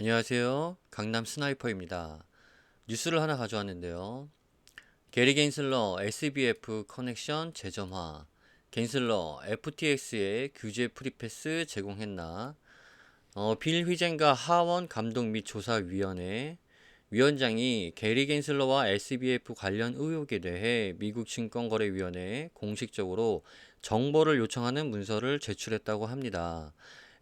안녕하세요. 강남 스나이퍼입니다. 뉴스를 하나 가져왔는데요. 게리 겐슬러 SBF 커넥션 재점화. 겐슬러 FTX에 규제 프리패스 제공했나? 어, 빌 휘젠가 하원 감독 및 조사위원회 위원장이 게리 겐슬러와 SBF 관련 의혹에 대해 미국 증권거래위원회에 공식적으로 정보를 요청하는 문서를 제출했다고 합니다.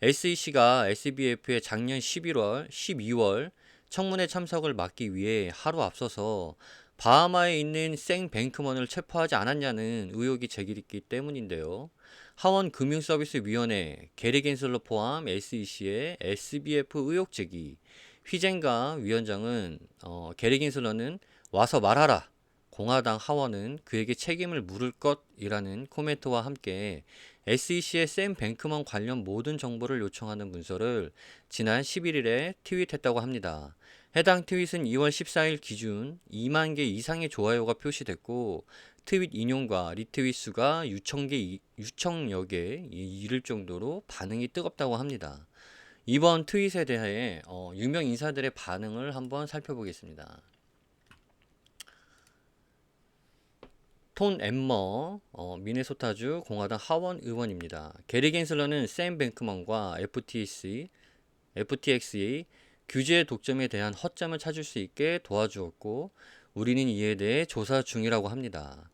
SEC가 SBF의 작년 11월, 12월 청문회 참석을 막기 위해 하루 앞서서 바하마에 있는 생 뱅크먼을 체포하지 않았냐는 의혹이 제기됐기 때문인데요. 하원 금융서비스위원회 게리 겐슬러 포함 SEC의 SBF 의혹 제기 휘젠가 위원장은 어, 게리 겐슬러는 와서 말하라. 공화당 하원은 그에게 책임을 물을 것이라는 코멘트와 함께 SEC의 샘 뱅크먼 관련 모든 정보를 요청하는 문서를 지난 11일에 트윗했다고 합니다. 해당 트윗은 2월 14일 기준 2만 개 이상의 좋아요가 표시됐고 트윗 인용과 리트윗 수가 6천 개 6천여 개 이를 정도로 반응이 뜨겁다고 합니다. 이번 트윗에 대해 어, 유명 인사들의 반응을 한번 살펴보겠습니다. 톤 엠머 어, 미네소타주 공화당 하원 의원입니다. 게리 겐슬러는 샘 뱅크먼과 FTC, FTX의 규제 독점에 대한 허점을 찾을 수 있게 도와주었고 우리는 이에 대해 조사 중이라고 합니다.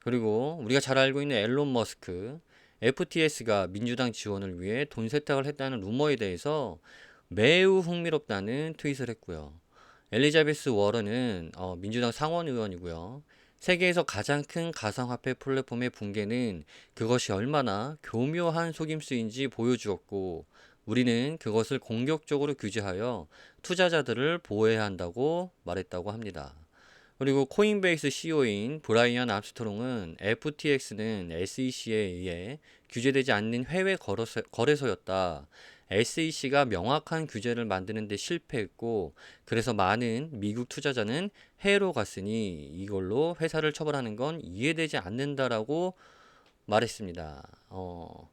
그리고 우리가 잘 알고 있는 앨런 머스크, FTS가 민주당 지원을 위해 돈 세탁을 했다는 루머에 대해서 매우 흥미롭다는 트윗을 했고요. 엘리자베스 워런은 어, 민주당 상원 의원이고요. 세계에서 가장 큰 가상화폐 플랫폼의 붕괴는 그것이 얼마나 교묘한 속임수인지 보여주었고 우리는 그것을 공격적으로 규제하여 투자자들을 보호해야 한다고 말했다고 합니다. 그리고 코인베이스 CEO인 브라이언 암스트롱은 FTX는 SEC에 의해 규제되지 않는 해외 거래소, 거래소였다. SEC가 명확한 규제를 만드는 데 실패했고 그래서 많은 미국 투자자는 해외로 갔으니 이걸로 회사를 처벌하는 건 이해되지 않는다라고 말했습니다. 어,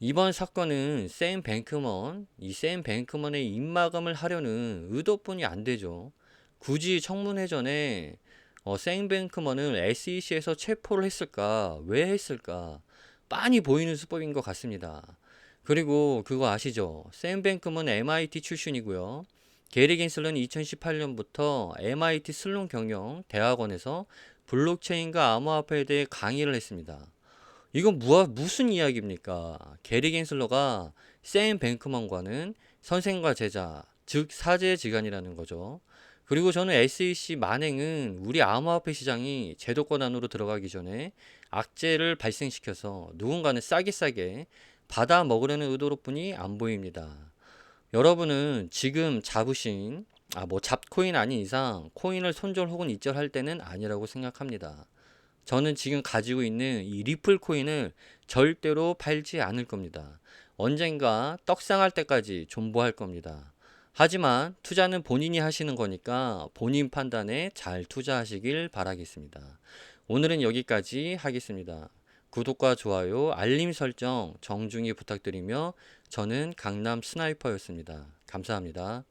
이번 사건은 샘 뱅크먼, 이 샘 뱅크먼의 입마감을 하려는 의도뿐이 안 되죠. 굳이 청문회 전에 어, 샘 뱅크먼을 SEC에서 체포를 했을까? 왜 했을까? 빤히 보이는 수법인 것 같습니다. 그리고 그거 아시죠? 샘 뱅크먼 MIT 출신이고요. 게리 겐슬러는 2018년부터 MIT 슬론 경영 대학원에서 블록체인과 암호화폐에 대해 강의를 했습니다. 이건 무, 무슨 이야기입니까? 게리 겐슬러가 샘 뱅크먼과는 선생과 제자, 즉 사제지간이라는 거죠. 그리고 저는 SEC 만행은 우리 암호화폐 시장이 제도권 안으로 들어가기 전에 악재를 발생시켜서 누군가는 싸게 싸게 받아 먹으려는 의도로 뿐이 안 보입니다. 여러분은 지금 잡으신 아 뭐 잡코인 아닌 이상 코인을 손절 혹은 이절할 때는 아니라고 생각합니다. 저는 지금 가지고 있는 이 리플 코인을 절대로 팔지 않을 겁니다. 언젠가 떡상할 때까지 존버할 겁니다. 하지만 투자는 본인이 하시는 거니까 본인 판단에 잘 투자하시길 바라겠습니다. 오늘은 여기까지 하겠습니다. 구독과 좋아요, 알림 설정 정중히 부탁드리며 저는 강남 스나이퍼였습니다. 감사합니다.